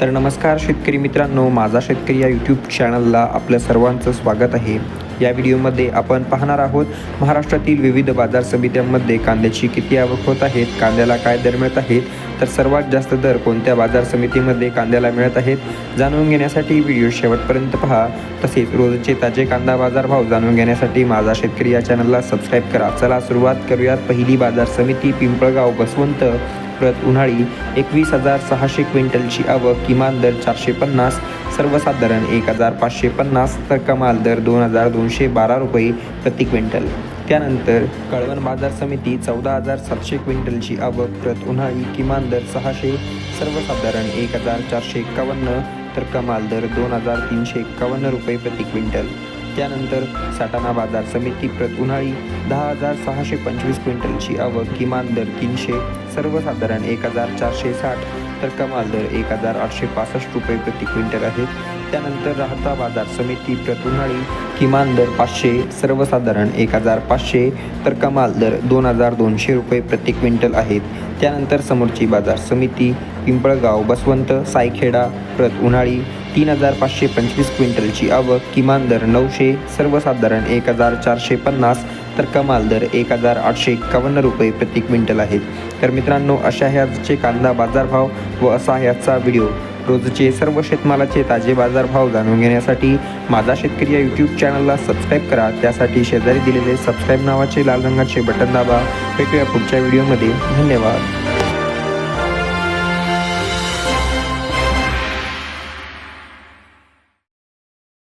तर नमस्कार शेतकरी मित्रांनो माझा शेतकरी या यूट्यूब चॅनलला आपल्या सर्वांचं स्वागत आहे. या व्हिडिओमध्ये आपण पाहणार आहोत महाराष्ट्रातील विविध बाजार समित्यांमध्ये कांद्याची किती आवक होत आहेत कांद्याला काय दर मिळत आहेत तर सर्वात जास्त दर कोणत्या बाजार समितीमध्ये कांद्याला मिळत आहेत जाणून घेण्यासाठी व्हिडिओ शेवटपर्यंत पहा. तसेच रोजचे ताजे कांदा बाजार भाव जाणून घेण्यासाठी माझा शेतकरी या चॅनलला सबस्क्राईब करा. चला सुरुवात करूयात पहिली बाजार समिती पिंपळगाव बसवंत. प्रत उन्हाळी एकवीस हजार सहाशे क्विंटलची आवक किमान दर चारशे पन्नास सर्वसाधारण एक हजार पाचशे पन्नास तर कमाल दर दोन हजार दोनशे बारा रुपये प्रति क्विंटल. त्यानंतर कळवण बाजार समिती चौदा हजार सातशे क्विंटलची आवक प्रत उन्हाळी किमान दर सहाशे सर्वसाधारण एक हजार चारशे एक्कावन्न तर कमाल दर दोन हजार तीनशे एक्कावन्न रुपये प्रति क्विंटल. त्यानंतर साटाणा बाजार समिती प्रत उन्हाळी दहा हजार सहाशे पंचवीस क्विंटलची आवक किमान दर तीनशे सर्वसाधारण एक हजार चारशे साठ. तर कमाल दर एक हजार आठशे पासष्ट रुपये प्रति क्विंटल आहे त्यानंतर राहता बाजार समिती प्रत उन्हाळी किमान दर पाचशे सर्वसाधारण एक हजार पाचशे तर कमाल दर दोन हजार दोनशे रुपये प्रति क्विंटल आहेत. त्यानंतर समोरची बाजार समिती पिंपळगाव बसवंत सायखेडा प्रत उन्हाळी तीन हजार पाचशे पंचवीस क्विंटलची आवक किमान दर नऊशे सर्वसाधारण एक हजार चारशे पन्नास तर कमाल दर एक हजार आठशे एक्कावन्न रुपये प्रति क्विंटल आहेत. तर मित्रांनो अशा ह्याचे कांदा बाजारभाव व असा ह्याचा व्हिडिओ रोजचे सर्व शेतमालाचे ताजे बाजारभाव जाणून घेण्यासाठी माझा शेतकरी या यूट्यूब चॅनलला सबस्क्राईब करा. त्यासाठी शेजारी दिलेले सबस्क्राईब नावाचे लाल रंगाचे बटन दाबा. भेटूया पुढच्या व्हिडिओमध्ये धन्यवाद.